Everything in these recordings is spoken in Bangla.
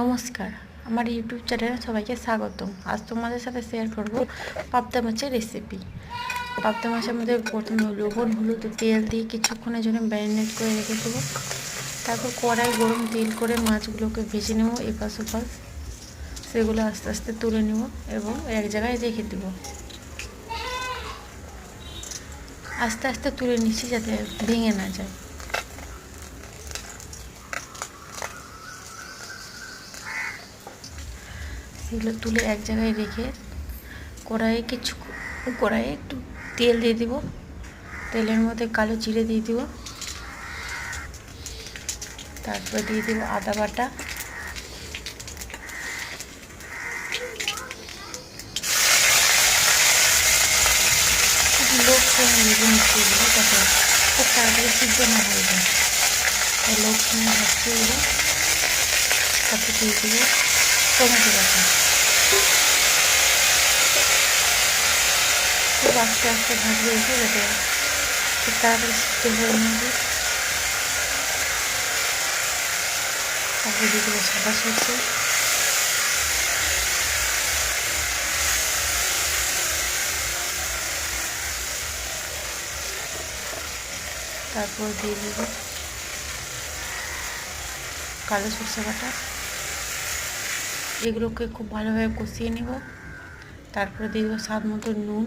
নমস্কার। আমার ইউটিউব চ্যানেলে সবাইকে স্বাগতম। আজ তোমাদের সাথে শেয়ার করব পাবদা মাছের রেসিপি পাবদা মাছের মধ্যে প্রথমে লবণ, হলুদ, তেল দিয়ে কিছুক্ষণের জন্য ম্যারিনেট করে রেখে দেবো। তারপর কড়াই গরম তেল করে মাছগুলোকে ভেজে নেব এপাশ ওপাশ। সেগুলো আস্তে আস্তে তুলে নেব এবং এক জায়গায় রেখে দেবো। আস্তে আস্তে তুলে নিচ্ছি যাতে ভেঙে না যায়। সেগুলো তুলে এক জায়গায় রেখে কড়াইয়ে কিছু কড়াইয়ে একটু তেল দিয়ে দিব। তেলের মধ্যে কালো জিরে দিয়ে দিব। তারপর দিয়ে দিব আদা বাটা। লোক মিশিয়ে যাতে খুব তাড়াতাড়ি সিদ্ধ না হয়ে যায়। লোক দেবো। তারপর দিয়ে দিব টমেটো আস্তে আস্তে ভাজবে এসে যাতে খুব তাড়াতাড়ি সিদ্ধ হয়ে নেবে তারপর দিয়ে দেবো সাদা সরষে তারপর দিয়ে দেব কালো সরষে বাটা। এগুলোকে খুব ভালোভাবে কষিয়ে নেব। তারপরে দিয়ে দেবো স্বাদ মতো নুন।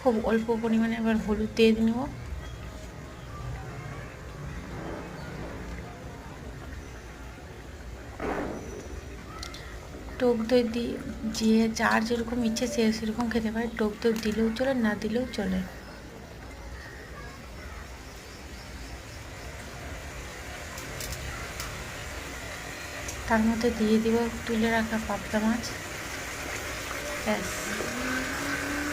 খুব অল্প পরিমাণে এবার হলুদ দিয়ে নেব টক দই দিয়ে যে যার যেরকম ইচ্ছে সে সেরকম খেতে পারে টক দই দিলেও চলে না দিলেও চলে তার মধ্যে দিয়ে দিব তুলে রাখা পাবদা মাছ ব্যাস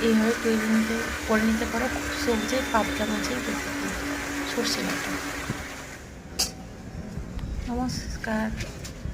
এইভাবে তৈরি নিতে করে নিতে পারো খুব সবজি পাবদা রেসিপি সর্ষে বাটা নমস্কার